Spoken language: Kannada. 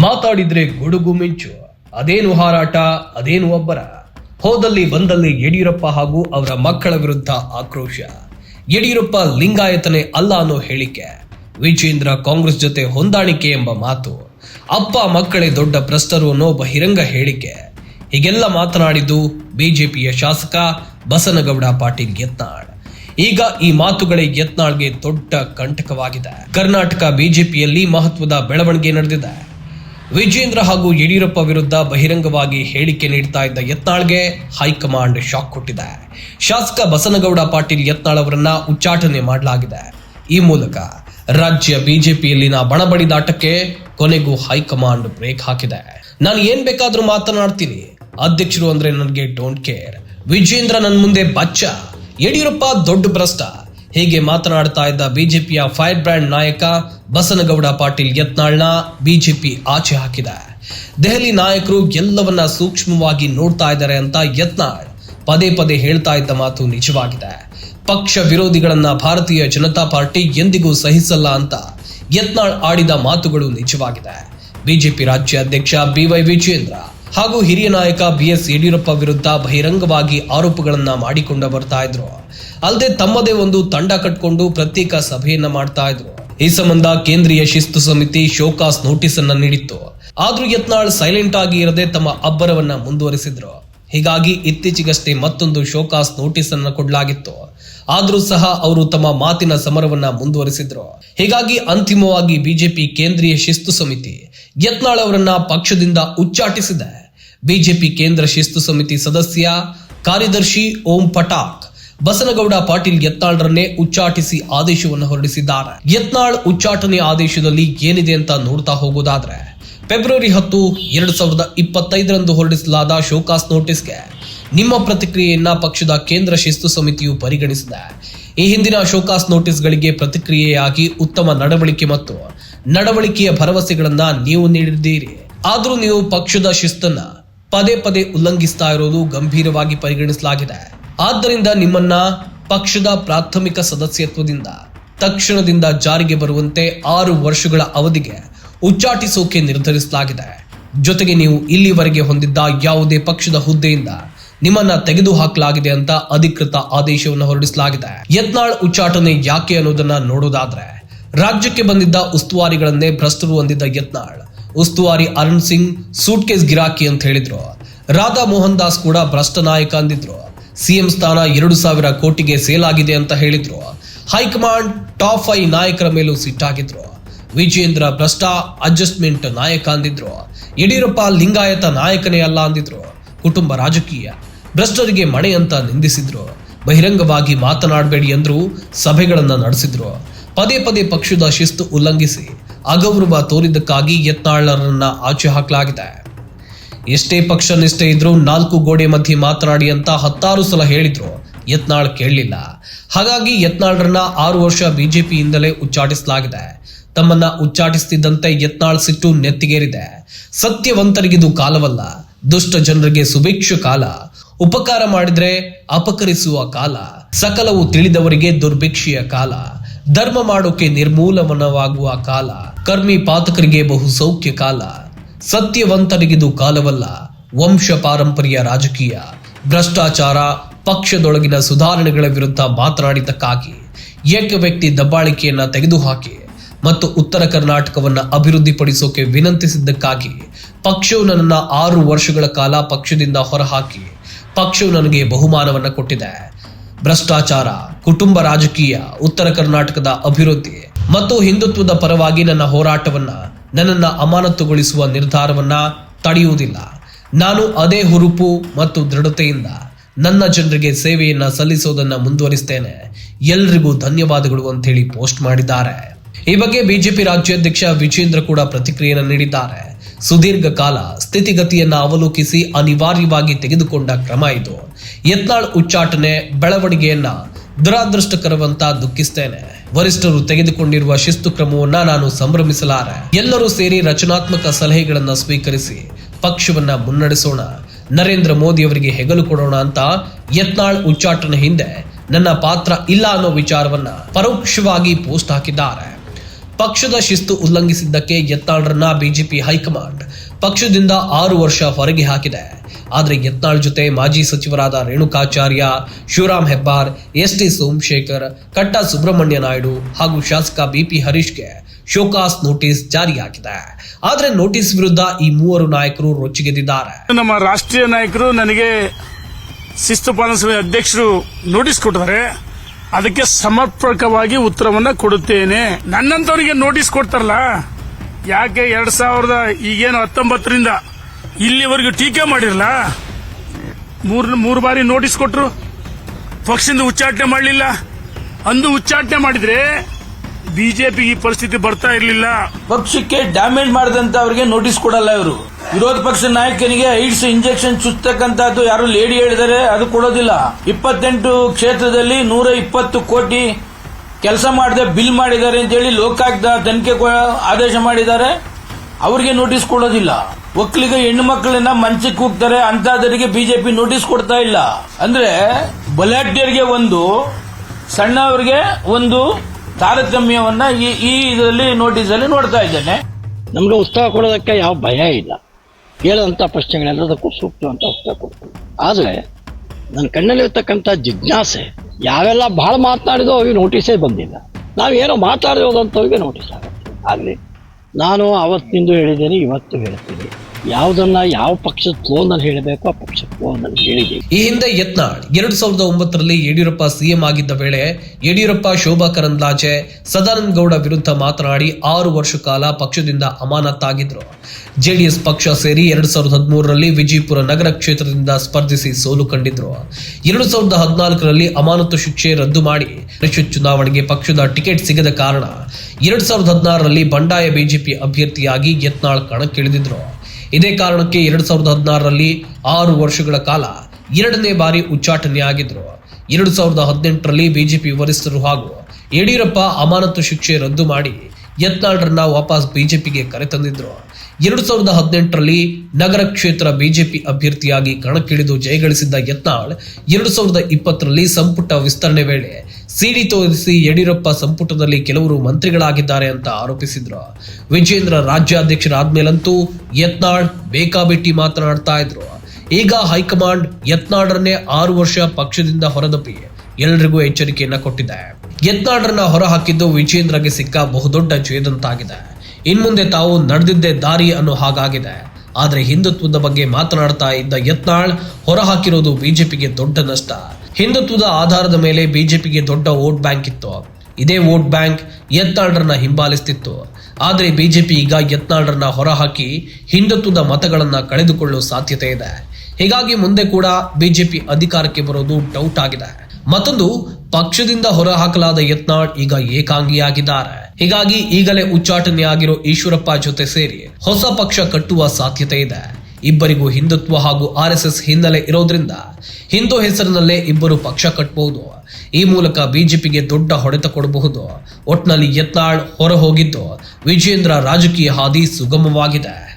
ಮಾತಾಡಿದ್ರೆ ಗುಡುಗು ಮಿಂಚು, ಅದೇನು ಹಾರಾಟ, ಅದೇನು ಒಬ್ಬರ? ಹೋದಲ್ಲಿ ಬಂದಲ್ಲಿ ಯಡಿಯೂರಪ್ಪ ಹಾಗೂ ಅವರ ಮಕ್ಕಳ ವಿರುದ್ಧ ಆಕ್ರೋಶ. ಯಡಿಯೂರಪ್ಪ ಲಿಂಗಾಯತನೇ ಅಲ್ಲ ಅನ್ನೋ ಹೇಳಿಕೆ. ವಿಜೇಂದ್ರ ಕಾಂಗ್ರೆಸ್ ಜೊತೆ ಹೊಂದಾಣಿಕೆ ಎಂಬ ಮಾತು. ಅಪ್ಪ ಮಕ್ಕಳೇ ದೊಡ್ಡ ಭ್ರಷ್ಟರು ಅನ್ನೋ ಬಹಿರಂಗ ಹೇಳಿಕೆ. ಹೀಗೆಲ್ಲ ಮಾತನಾಡಿದ್ದು ಬಿಜೆಪಿಯ ಶಾಸಕ ಬಸನಗೌಡ ಪಾಟೀಲ್ ಯತ್ನಾಳ್. ಈಗ ಈ ಮಾತುಗಳೇ ಯತ್ನಾಳ್ಗೆ ದೊಡ್ಡ ಕಂಟಕವಾಗಿದೆ. ಕರ್ನಾಟಕ ಬಿಜೆಪಿಯಲ್ಲಿ ಮಹತ್ವದ ಬೆಳವಣಿಗೆ ನಡೆದಿದೆ. ವಿಜೇಂದ್ರ ಹಾಗೂ ಯಡಿಯೂರಪ್ಪ ವಿರುದ್ಧ ಬಹಿರಂಗವಾಗಿ ಹೇಳಿಕೆ ನೀಡ್ತಾ ಇದ್ದ ಯತ್ನಾಳ್ಗೆ ಹೈಕಮಾಂಡ್ ಶಾಕ್ ಕೊಟ್ಟಿದೆ. ಶಾಸಕ ಬಸನಗೌಡ ಪಾಟೀಲ್ ಯತ್ನಾಳ್ ಅವರನ್ನ ಉಚ್ಚಾಟನೆ ಮಾಡಲಾಗಿದೆ. ಈ ಮೂಲಕ ರಾಜ್ಯ ಬಿಜೆಪಿಯಲ್ಲಿನ ಬಣಬಡಿದಾಟಕ್ಕೆ ಕೊನೆಗೂ ಹೈಕಮಾಂಡ್ ಬ್ರೇಕ್ ಹಾಕಿದೆ. ನಾನು ಏನ್ ಬೇಕಾದ್ರೂ ಮಾತನಾಡ್ತೀನಿ. ಅಧ್ಯಕ್ಷರು ಅಂದ್ರೆ ನನಗೆ ಡೋಂಟ್ ಕೇರ್. ವಿಜೇಂದ್ರ ನನ್ನ ಮುಂದೆ ಬಚ್ಚ. ಯಡಿಯೂರಪ್ಪ ದೊಡ್ಡ ಭ್ರಷ್ಟ. ಹೀಗೆ ಮಾತನಾಡ್ತಾ ಇದ್ದ ಬಿಜೆಪಿಯ ಫೈರ್ ಬ್ರ್ಯಾಂಡ್ ನಾಯಕ ಬಸನಗೌಡ ಪಾಟೀಲ್ ಯತ್ನಾಳ್ನ ಬಿಜೆಪಿ ಆಚೆ ಹಾಕಿದೆ. ದೆಹಲಿ ನಾಯಕರು ಎಲ್ಲವನ್ನ ಸೂಕ್ಷ್ಮವಾಗಿ ನೋಡ್ತಾ ಇದ್ದಾರೆ ಅಂತ ಯತ್ನಾಳ್ ಪದೇ ಪದೇ ಹೇಳ್ತಾ ಇದ್ದ ಮಾತು ನಿಜವಾಗಿದೆ. ಪಕ್ಷ ವಿರೋಧಿಗಳನ್ನ ಭಾರತೀಯ ಜನತಾ ಪಾರ್ಟಿ ಎಂದಿಗೂ ಸಹಿಸಲ್ಲ ಅಂತ ಯತ್ನಾಳ್ ಆಡಿದ ಮಾತುಗಳು ನಿಜವಾಗಿದೆ. ಬಿಜೆಪಿ ರಾಜ್ಯಾಧ್ಯಕ್ಷ ಬಿ ವೈ ವಿಜೇಂದ್ರ ಹಾಗೂ ಹಿರಿಯ ನಾಯಕ ಬಿಎಸ್ ಯಡಿಯೂರಪ್ಪ ವಿರುದ್ಧ ಬಹಿರಂಗವಾಗಿ ಆರೋಪಗಳನ್ನು ಮಾಡಿಕೊಂಡು ಬರ್ತಾ ಇದ್ರು. ಅಲ್ಲದೆ ತಮ್ಮದೇ ಒಂದು ತಂಡ ಕಟ್ಕೊಂಡು ಪ್ರತ್ಯೇಕ ಸಭೆಯನ್ನ ಮಾಡ್ತಾ ಇದ್ರು. ಈ ಸಂಬಂಧ ಕೇಂದ್ರೀಯ ಶಿಸ್ತು ಸಮಿತಿ ಶೋಕಾಸ್ ನೋಟಿಸ್ ಅನ್ನ ನೀಡಿತ್ತು. ಆದ್ರೂ ಯತ್ನಾಳ್ ಸೈಲೆಂಟ್ ಆಗಿ ಇರದೆ ತಮ್ಮ ಅಬ್ಬರವನ್ನ ಮುಂದುವರಿಸಿದ್ರು. ಹೀಗಾಗಿ ಇತ್ತೀಚೆಗಷ್ಟೇ ಮತ್ತೊಂದು ಶೋಕಾಸ್ ನೋಟಿಸ್ ಅನ್ನ ಕೊಡಲಾಗಿತ್ತು. ಆದ್ರೂ ಸಹ ಅವರು ತಮ್ಮ ಮಾತಿನ ಸಮರವನ್ನ ಮುಂದುವರಿಸಿದ್ರು. ಹೀಗಾಗಿ ಅಂತಿಮವಾಗಿ ಬಿಜೆಪಿ ಕೇಂದ್ರೀಯ ಶಿಸ್ತು ಸಮಿತಿ ಯತ್ನಾಳ್ ಅವರನ್ನ ಪಕ್ಷದಿಂದ ಉಚ್ಚಾಟಿಸಿದೆ. ಬಿಜೆಪಿ ಕೇಂದ್ರ ಶಿಸ್ತು ಸಮಿತಿ ಸದಸ್ಯ ಕಾರ್ಯದರ್ಶಿ ಓಂ ಪಟಾಕ್ ಬಸನಗೌಡ ಪಾಟೀಲ್ ಯತ್ನಾಳ್ರನ್ನೇ ಉಚ್ಚಾಟಿಸಿ ಆದೇಶವನ್ನು ಹೊರಡಿಸಿದ್ದಾರೆ. ಯತ್ನಾಳ್ ಉಚ್ಚಾಟನೆ ಆದೇಶದಲ್ಲಿ ಏನಿದೆ ಅಂತ ನೋಡ್ತಾ ಹೋಗೋದಾದ್ರೆ, ಫೆಬ್ರವರಿ ಹತ್ತು, ಎರಡು ಸಾವಿರದ ಇಪ್ಪತ್ತೈದರಂದು ಹೊರಡಿಸಲಾದ ಶೋಕಾಸ್ ನೋಟಿಸ್ಗೆ ನಿಮ್ಮ ಪ್ರತಿಕ್ರಿಯೆಯನ್ನ ಪಕ್ಷದ ಕೇಂದ್ರ ಶಿಸ್ತು ಸಮಿತಿಯು ಪರಿಗಣಿಸಿದೆ. ಈ ಹಿಂದಿನ ಶೋಕಾಸ್ ನೋಟಿಸ್ಗಳಿಗೆ ಪ್ರತಿಕ್ರಿಯೆಯಾಗಿ ಉತ್ತಮ ನಡವಳಿಕೆ ಮತ್ತು ನಡವಳಿಕೆಯ ಭರವಸೆಗಳನ್ನ ನೀವು ನೀಡಿದ್ದೀರಿ. ಆದರೂ ನೀವು ಪಕ್ಷದ ಶಿಸ್ತನ್ನ ಪದೇ ಪದೇ ಉಲ್ಲಂಘಿಸ್ತಾ ಇರೋದು ಗಂಭೀರವಾಗಿ ಪರಿಗಣಿಸಲಾಗಿದೆ. ಆದ್ದರಿಂದ ನಿಮ್ಮನ್ನ ಪಕ್ಷದ ಪ್ರಾಥಮಿಕ ಸದಸ್ಯತ್ವದಿಂದ, ತಕ್ಷಣದಿಂದ ಜಾರಿಗೆ ಬರುವಂತೆ ಆರು ವರ್ಷಗಳ ಅವಧಿಗೆ ಉಚ್ಚಾಟಿಸೋಕೆ ನಿರ್ಧರಿಸಲಾಗಿದೆ. ಜೊತೆಗೆ ನೀವು ಇಲ್ಲಿವರೆಗೆ ಹೊಂದಿದ್ದ ಯಾವುದೇ ಪಕ್ಷದ ಹುದ್ದೆಯಿಂದ ನಿಮ್ಮನ್ನ ತೆಗೆದುಹಾಕಲಾಗಿದೆ ಅಂತ ಅಧಿಕೃತ ಆದೇಶವನ್ನು ಹೊರಡಿಸಲಾಗಿದೆ. ಯತ್ನಾಳ್ ಉಚ್ಚಾಟನೆ ಯಾಕೆ ಅನ್ನೋದನ್ನ ನೋಡೋದಾದ್ರೆ, ರಾಜ್ಯಕ್ಕೆ ಬಂದಿದ್ದ ಉಸ್ತುವಾರಿಗಳನ್ನೇ ಭ್ರಷ್ಟರು ಹೊಂದಿದ್ದ ಯತ್ನಾಳ್ ಉಸ್ತುವಾರಿ ಅರುಣ್ ಸಿಂಗ್ ಸೂಟ್ಕೇಸ್ ಗಿರಾಕಿ ಅಂತ ಹೇಳಿದ್ರು. ರಾಧಾ ಮೋಹನ್ ದಾಸ್ ಕೂಡ ಭ್ರಷ್ಟ ನಾಯಕ ಅಂದಿದ್ರು. ಸಿಎಂ ಸ್ಥಾನ ಎರಡು ಸಾವಿರ ಕೋಟಿಗೆ ಸೇಲ್ ಆಗಿದೆ ಅಂತ ಹೇಳಿದ್ರು. ಹೈಕಮಾಂಡ್ ಟಾಪ್ ಫೈವ್ ನಾಯಕರ ಮೇಲೂ ಸಿಟ್ಟಾಗಿದ್ರು ವಿಜೇಂದ್ರ ಭ್ರಷ್ಟ ಅಡ್ಜಸ್ಟ್ಮೆಂಟ್ ನಾಯಕ ಅಂದಿದ್ರು. ಯಡಿಯೂರಪ್ಪ ಲಿಂಗಾಯತ ನಾಯಕನೇ ಅಲ್ಲ ಅಂದಿದ್ರು. ಕುಟುಂಬ ರಾಜಕೀಯ. ಭ್ರಷ್ಟರಿಗೆ ಮಣೆ ಅಂತ ನಿಂದಿಸಿದ್ರು. ಬಹಿರಂಗವಾಗಿ ಮಾತನಾಡಬೇಡಿ ಅಂದ್ರು ಸಭೆಗಳನ್ನು ನಡೆಸಿದ್ರು. ಪದೇ ಪದೇ ಪಕ್ಷದ ಶಿಸ್ತು ಉಲ್ಲಂಘಿಸಿ ಅಗೌರವ ತೋರಿದ್ದಕ್ಕಾಗಿ ಯತ್ನಾಳರನ್ನ ಆಚೆ ಹಾಕಲಾಗಿದೆ. ಎಷ್ಟೇ ಪಕ್ಷ ನಿಷ್ಠೆ ಇದ್ರೂ ನಾಲ್ಕು ಗೋಡೆ ಮಧ್ಯೆ ಮಾತನಾಡಿ ಅಂತ ಹತ್ತಾರು ಸಲ ಹೇಳಿದ್ರು. ಯತ್ನಾಳ್ ಕೇಳಲಿಲ್ಲ. ಹಾಗಾಗಿ ಯತ್ನಾಳ್ರನ್ನ ಆರು ವರ್ಷ ಬಿಜೆಪಿಯಿಂದಲೇ ಉಚ್ಚಾಟಿಸಲಾಗಿದೆ. ತಮ್ಮನ್ನ ಉಚ್ಚಾಟಿಸುತ್ತಿದ್ದಂತೆ ಯತ್ನಾಳ್ ಸಿಟ್ಟು ನೆತ್ತಿಗೇರಿದೆ. ಸತ್ಯವಂತರಿಗಿದು ಕಾಲವಲ್ಲ, ದುಷ್ಟ ಜನರಿಗೆ ಸುಭಿಕ್ಷ ಕಾಲ. ಉಪಕಾರ ಮಾಡಿದ್ರೆ ಅಪಕರಿಸುವ ಕಾಲ. ಸಕಲವು ತಿಳಿದವರಿಗೆ ದುರ್ಭಿಕ್ಷೆಯ ಕಾಲ. ಧರ್ಮ ಮಾಡೋಕೆ ನಿರ್ಮೂಲನವಾಗುವ ಕಾಲ. ಕರ್ಮಿ ಪಾತಕರಿಗೆ ಬಹು ಸೌಖ್ಯ ಕಾಲ. ಸತ್ಯವಂತರಿಗಿದು ಕಾಲವಲ್ಲ. ವಂಶ ಪಾರಂಪರ್ಯ ರಾಜಕೀಯ. ಭ್ರಷ್ಟಾಚಾರ, ಪಕ್ಷದೊಳಗಿನ ಸುಧಾರಣೆಗಳ ವಿರುದ್ಧ ಮಾತನಾಡಿದ್ದಕ್ಕಾಗಿ ಏಕ ವ್ಯಕ್ತಿ ದಬ್ಬಾಳಿಕೆಯನ್ನ ತೆಗೆದುಹಾಕಿ ಮತ್ತು ಉತ್ತರ ಕರ್ನಾಟಕವನ್ನ ಅಭಿವೃದ್ಧಿಪಡಿಸೋಕೆ ವಿನಂತಿಸಿದ್ದಕ್ಕಾಗಿ ಪಕ್ಷವು ನನ್ನ ಆರು ವರ್ಷಗಳ ಕಾಲ ಪಕ್ಷದಿಂದ ಹೊರಹಾಕಿ ಪಕ್ಷವು ನನಗೆ ಬಹುಮಾನವನ್ನ ಕೊಟ್ಟಿದೆ. ಭ್ರಷ್ಟಾಚಾರ, ಕುಟುಂಬ ರಾಜಕೀಯ, ಉತ್ತರ ಕರ್ನಾಟಕದ ಅಭಿವೃದ್ಧಿ ಮತ್ತು ಹಿಂದುತ್ವದ ಪರವಾಗಿ ನನ್ನ ಹೋರಾಟವನ್ನ, ನನ್ನನ್ನು ಅಮಾನತುಗೊಳಿಸುವ ನಿರ್ಧಾರವನ್ನ ತಡೆಯುವುದಿಲ್ಲ. ನಾನು ಅದೇ ಹುರುಪು ಮತ್ತು ದೃಢತೆಯಿಂದ ನನ್ನ ಜನರಿಗೆ ಸೇವೆಯನ್ನು ಸಲ್ಲಿಸೋದನ್ನು ಮುಂದುವರಿಸ್ತೇನೆ. ಎಲ್ರಿಗೂ ಧನ್ಯವಾದಗಳು ಅಂತ ಹೇಳಿ ಪೋಸ್ಟ್ ಮಾಡಿದ್ದಾರೆ. ಈ ಬಗ್ಗೆ ಬಿಜೆಪಿ ರಾಜ್ಯಾಧ್ಯಕ್ಷ ವಿಜೇಂದ್ರ ಕೂಡ ಪ್ರತಿಕ್ರಿಯೆಯನ್ನು ನೀಡಿದ್ದಾರೆ. ಸುದೀರ್ಘ ಕಾಲ ಸ್ಥಿತಿಗತಿಯನ್ನ ಅವಲೋಕಿಸಿ ಅನಿವಾರ್ಯವಾಗಿ ತೆಗೆದುಕೊಂಡ ಕ್ರಮ ಇದು. ಯತ್ನಾಳ್ ಉಚ್ಚಾಟನೆ, ಬೆಳವಣಿಗೆಯನ್ನ ದುರಾದೃಷ್ಟಕರವಂತ ದುಃಖಿಸ್ತೇನೆ. ವರಿಷ್ಠರು ತೆಗೆದುಕೊಂಡಿರುವ ಶಿಸ್ತು ಕ್ರಮವನ್ನ ನಾನು ಸಂಭ್ರಮಿಸಲಾರೆ. ಎಲ್ಲರೂ ಸೇರಿ ರಚನಾತ್ಮಕ ಸಲಹೆಗಳನ್ನ ಸ್ವೀಕರಿಸಿ ಪಕ್ಷವನ್ನ ಮುನ್ನಡೆಸೋಣ. ನರೇಂದ್ರ ಮೋದಿ ಅವರಿಗೆ ಹೆಗಲು ಕೊಡೋಣ ಅಂತ ಯತ್ನಾಳ್ ಉಚ್ಚಾಟನೆ ಹಿಂದೆ ನನ್ನ ಪಾತ್ರ ಇಲ್ಲ ಅನ್ನೋ ವಿಚಾರವನ್ನ ಪರೋಕ್ಷವಾಗಿ ಪೋಸ್ಟ್ ಹಾಕಿದ್ದಾರೆ. ಪಕ್ಷದ ಶಿಸ್ತು ಉಲ್ಲಂಘಿಸಿದ್ದಕ್ಕೆ ಯತ್ನಾಳ್ರನ್ನ ಬಿಜೆಪಿ ಹೈಕಮಾಂಡ್ ಪಕ್ಷದಿಂದ ಆರು ವರ್ಷ ಹೊರಗೆ ಹಾಕಿದೆ. ಆದರೆ ಯತ್ನಾಳ್ ಜೊತೆ ಮಾಜಿ ಸಚಿವರಾದ ರೇಣುಕಾಚಾರ್ಯ, ಶಿವರಾಮ್ ಹೆಬ್ಬಾರ್ ಎಸ್ ಟಿ ಸೋಮಶೇಖರ್, ಕಟ್ಟ ಸುಬ್ರಹ್ಮಣ್ಯ ನಾಯ್ಡು ಹಾಗೂ ಶಾಸಕ ಬಿಪಿ ಹರೀಶ್ಗೆ ಶೋಕಾಸ್ ನೋಟಿಸ್ ಜಾರಿಯಾಗಿದೆ. ಆದರೆ ನೋಟಿಸ್ ವಿರುದ್ಧ ಈ ಮೂವರು ನಾಯಕರು ರೊಚ್ಚಿಗೆದಿದ್ದಾರೆ ನಮ್ಮ ರಾಷ್ಟ್ರೀಯ ನಾಯಕರು ನನಗೆ ಶಿಸ್ತು ಪಾಲನಾ ಸಭೆ ಅಧ್ಯಕ್ಷರು ನೋಟಿಸ್ ಕೊಟ್ಟಿದ್ದಾರೆ. ಅದಕ್ಕೆ ಸಮರ್ಪಕವಾಗಿ ಉತ್ತರವನ್ನ ಕೊಡುತ್ತೇನೆ. ನನ್ನಂತವರಿಗೆ ನೋಟಿಸ್ ಕೊಡ್ತಾರಲ್ಲ, ಯಾಕೆ ಎರಡ್ ಸಾವಿರದ ಈಗೇನು ಹತ್ತೊಂಬತ್ತರಿಂದ ಇಲ್ಲಿವರೆಗೂ ಟೀಕೆ ಮಾಡಿರಲ್ಲ ಮೂರ್, ಮೂರು ಬಾರಿ ನೋಟಿಸ್ ಕೊಟ್ರು. ಪಕ್ಷದಿಂದ ಉಚ್ಚಾಟನೆ ಮಾಡಲಿಲ್ಲ. ಅಂದು ಉಚ್ಚಾಟನೆ ಮಾಡಿದ್ರೆ ಬಿಜೆಪಿ ಈ ಪರಿಸ್ಥಿತಿ ಬರ್ತಾ ಇರಲಿಲ್ಲ. ಪಕ್ಷಕ್ಕೆ ಡ್ಯಾಮೇಜ್ ಮಾಡಿದಂತ ಅವರಿಗೆ ನೋಟಿಸ್ ಕೊಡಲ್ಲ ಇವರು. ವಿರೋಧ ಪಕ್ಷ ನಾಯಕನಿಗೆ ಐಡ್ಸ್ ಇಂಜೆಕ್ಷನ್ ಚುಚ್ಚತಕ್ಕಂತದ್ದು ಯಾರು ಲೇಡಿ ಹೇಳಿದರೆ ಅದು ಕೊಡೋದಿಲ್ಲ. ಇಪ್ಪತ್ತೆಂಟು ಕ್ಷೇತ್ರದಲ್ಲಿ ನೂರ ಇಪ್ಪತ್ತು ಕೋಟಿ ಕೆಲಸ ಮಾಡದೆ ಬಿಲ್ ಮಾಡಿದ್ದಾರೆ ಅಂತೇಳಿ ಲೋಕಾಯುಕ್ತ ತನಿಖೆ ಆದೇಶ ಮಾಡಿದ್ದಾರೆ. ಅವರಿಗೆ ನೋಟಿಸ್ ಕೊಡೋದಿಲ್ಲ. ಒಕ್ಕಲಿಗ ಹೆಣ್ಣು ಮಕ್ಕಳನ್ನ ಮಂಚಕ್ಕೆ ಹೋಗ್ತಾರೆ ಅಂತದರಿಗೆ ಬಿಜೆಪಿ ನೋಟಿಸ್ ಕೊಡ್ತಾ ಇಲ್ಲ. ಅಂದ್ರೆ ಬಲಾಢ್ಯರಿಗೆ ಒಂದು, ಸಣ್ಣವರಿಗೆ ಒಂದು ತಾರತಮ್ಯವನ್ನ ಈ ಇದರಲ್ಲಿ ನೋಟಿಸ್ ಅಲ್ಲಿ ನೋಡ್ತಾ ಇದ್ದೇನೆ. ನಮ್ಗೆ ಉತ್ಸಾಹ ಕೊಡೋದಕ್ಕೆ ಯಾವ ಭಯ ಇಲ್ಲ. ಕೇಳೋಂಥ ಪ್ರಶ್ನೆಗಳೆಲ್ಲದಕ್ಕೂ ಸೂಕ್ತವಂತ ಉತ್ತರ ಕೊಡ್ತೀವಿ. ಆದರೆ ನನ್ನ ಕಣ್ಣಲ್ಲಿ ಕಣ್ಣಲ್ಲಿರ್ತಕ್ಕಂಥ ಜಿಜ್ಞಾಸೆ, ಯಾವೆಲ್ಲ ಭಾಳ ಮಾತನಾಡಿದೋ ಅವ್ರಿಗೆ ನೋಟಿಸೇ ಬಂದಿಲ್ಲ. ನಾವು ಏನೋ ಮಾತಾಡಿರೋದಂಥವಿಗೆ ನೋಟಿಸ್ ಆಗುತ್ತೆ. ಆಗಲಿ. ನಾನು ಅವತ್ತಿಂದು ಹೇಳಿದ್ದೇನೆ, ಇವತ್ತು ಹೇಳ್ತೀನಿ. ಯಾವುದನ್ನ ಯಾವ ಪಕ್ಷದ ಫೋನಲ್ಲಿ ಹೇಳಬೇಕು ಆ ಪಕ್ಷದ ಫೋನಲ್ಲಿ ಹೇಳಿದೆ ಈ ಹಿಂದೆ ಯತ್ನಾಳ್ ಎರಡ್ ಸಾವಿರದ ಒಂಬತ್ತರಲ್ಲಿ ಯಡಿಯೂರಪ್ಪ ಸಿಎಂ ಆಗಿದ್ದ ವೇಳೆ ಯಡಿಯೂರಪ್ಪ ಶೋಭಾ ಕರಂದ್ಲಾಜೆ ಸದಾನಂದ ಗೌಡ ವಿರುದ್ಧ ಮಾತನಾಡಿ ಆರು ವರ್ಷ ಕಾಲ ಪಕ್ಷದಿಂದ ಅಮಾನತ್ತಾಗಿದ್ರು. ಜೆಡಿಎಸ್ ಪಕ್ಷ ಸೇರಿ ಎರಡ್ ಸಾವಿರದ ಹದಿಮೂರರಲ್ಲಿ ವಿಜಯಪುರ ನಗರ ಕ್ಷೇತ್ರದಿಂದ ಸ್ಪರ್ಧಿಸಿ ಸೋಲು ಕಂಡಿದ್ರು. ಎರಡು ಸಾವಿರದ ಹದಿನಾಲ್ಕರಲ್ಲಿ ಅಮಾನತು ಶಿಕ್ಷೆ ರದ್ದು ಮಾಡಿ ಪರಿಷತ್ ಚುನಾವಣೆಗೆ ಪಕ್ಷದ ಟಿಕೆಟ್ ಸಿಗದ ಕಾರಣ ಎರಡ್ ಸಾವಿರದ ಹದಿನಾರರಲ್ಲಿ ಬಂಡಾಯ ಬಿಜೆಪಿ ಅಭ್ಯರ್ಥಿಯಾಗಿ ಯತ್ನಾಳ್ ಕಣಕ್ಕಿಳಿದಿದ್ರು. ಇದೇ ಕಾರಣಕ್ಕೆ ಎರಡ್ ಸಾವಿರದ ಹದಿನಾರರಲ್ಲಿ ಆರು ವರ್ಷಗಳ ಕಾಲ ಎರಡನೇ ಬಾರಿ ಉಚ್ಚಾಟನೆಯಾಗಿದ್ರು ಎರಡು ಸಾವಿರದ ಹದಿನೆಂಟರಲ್ಲಿ ಬಿಜೆಪಿ ವರಿಷ್ಠರು ಹಾಗೂ ಯಡಿಯೂರಪ್ಪ ಅಮಾನತು ಶಿಕ್ಷೆ ರದ್ದು ಮಾಡಿ ಯತ್ನಾಳ್ರನ್ನ ವಾಪಸ್ ಬಿಜೆಪಿಗೆ ಕರೆತಂದಿದ್ರು. ಎರಡು ಸಾವಿರದ ಹದಿನೆಂಟರಲ್ಲಿ ನಗರ ಕ್ಷೇತ್ರ ಬಿಜೆಪಿ ಅಭ್ಯರ್ಥಿಯಾಗಿ ಕಣಕ್ಕಿಳಿದು ಜಯಗಳಿಸಿದ್ದ ಯತ್ನಾಳ್ ಎರಡು ಸಾವಿರದ ಇಪ್ಪತ್ತರಲ್ಲಿ ಸಂಪುಟ ವಿಸ್ತರಣೆ ವೇಳೆ ಸಿಡಿ ತೋರಿಸಿ ಯಡಿಯೂರಪ್ಪ ಸಂಪುಟದಲ್ಲಿ ಕೆಲವರು ಮಂತ್ರಿಗಳಾಗಿದ್ದಾರೆ ಅಂತ ಆರೋಪಿಸಿದ್ರು. ವಿಜೇಂದ್ರ ರಾಜ್ಯಾಧ್ಯಕ್ಷರಾದ್ಮೇಲಂತೂ ಯತ್ನಾಳ್ ಬೇಕಾಬಿಟ್ಟಿ ಮಾತನಾಡ್ತಾ ಇದ್ರು. ಈಗ ಹೈಕಮಾಂಡ್ ಯತ್ನಾಡ್ರನ್ನೇ ಆರು ವರ್ಷ ಪಕ್ಷದಿಂದ ಹೊರದಪ್ಪಿ ಎಲ್ರಿಗೂ ಎಚ್ಚರಿಕೆಯನ್ನ ಕೊಟ್ಟಿದೆ. ಯತ್ನಾಳ್ರನ್ನ ಹೊರಹಾಕಿದ್ದು ವಿಜೇಂದ್ರಗೆ ಸಿಕ್ಕ ಬಹುದೊಡ್ಡ ಜಯದಂತಾಗಿದೆ ಇನ್ಮುಂದೆ ತಾವು ನಡೆದಿದ್ದೇ ದಾರಿ ಅನ್ನೋ ಹಾಗಾಗಿದೆ. ಆದರೆ ಹಿಂದುತ್ವದ ಬಗ್ಗೆ ಮಾತನಾಡ್ತಾ ಇದ್ದ ಯತ್ನಾಳ್ ಹೊರಹಾಕಿರೋದು ಬಿಜೆಪಿಗೆ ದೊಡ್ಡ ನಷ್ಟ. ಹಿಂದುತ್ವದ ಆಧಾರದ ಮೇಲೆ ಬಿಜೆಪಿಗೆ ದೊಡ್ಡ ವೋಟ್ ಬ್ಯಾಂಕ್ ಇತ್ತು. ಇದೇ ವೋಟ್ ಬ್ಯಾಂಕ್ ಯತ್ನಾಳ್ರನ್ನ ಹಿಂಬಾಲಿಸ್ತಿತ್ತು. ಆದರೆ ಬಿಜೆಪಿ ಈಗ ಯತ್ನಾಳ್ರನ್ನ ಹೊರಹಾಕಿ ಹಿಂದುತ್ವದ ಮತಗಳನ್ನು ಕಳೆದುಕೊಳ್ಳುವ ಸಾಧ್ಯತೆ ಇದೆ. ಹೀಗಾಗಿ ಮುಂದೆ ಕೂಡ ಬಿಜೆಪಿ ಅಧಿಕಾರಕ್ಕೆ ಬರೋದು ಡೌಟ್ ಆಗಿದೆ. ಮತ್ತೊಂದು, ಪಕ್ಷದಿಂದ ಹೊರಹಾಕಲಾದ ಯತ್ನಾಳ್ ಈಗ ಏಕಾಂಗಿಯಾಗಿದ್ದಾರೆ. ಹೀಗಾಗಿ ಈಗಲೇ ಉಚ್ಚಾಟನೆಯಾಗಿರೋ ಈಶ್ವರಪ್ಪ ಜೊತೆ ಸೇರಿ ಹೊಸ ಪಕ್ಷ ಕಟ್ಟುವ ಸಾಧ್ಯತೆ ಇದೆ. ಇಬ್ಬರಿಗೂ ಹಿಂದುತ್ವ ಹಾಗೂ ಆರ್ ಎಸ್ ಎಸ್ ಹಿನ್ನೆಲೆ ಇರೋದ್ರಿಂದ ಹಿಂದೂ ಹೆಸರಿನಲ್ಲೇ ಇಬ್ಬರು ಪಕ್ಷ ಕಟ್ಟಬಹುದು ಈ ಮೂಲಕ ಬಿಜೆಪಿಗೆ ದೊಡ್ಡ ಹೊಡೆತ ಕೊಡಬಹುದು. ಒಟ್ನಲ್ಲಿ ಯತ್ನಾಳ್ ಹೊರ ಹೋಗಿದ್ದು ವಿಜೇಂದ್ರ ರಾಜಕೀಯ ಹಾದಿ ಸುಗಮವಾಗಿದೆ.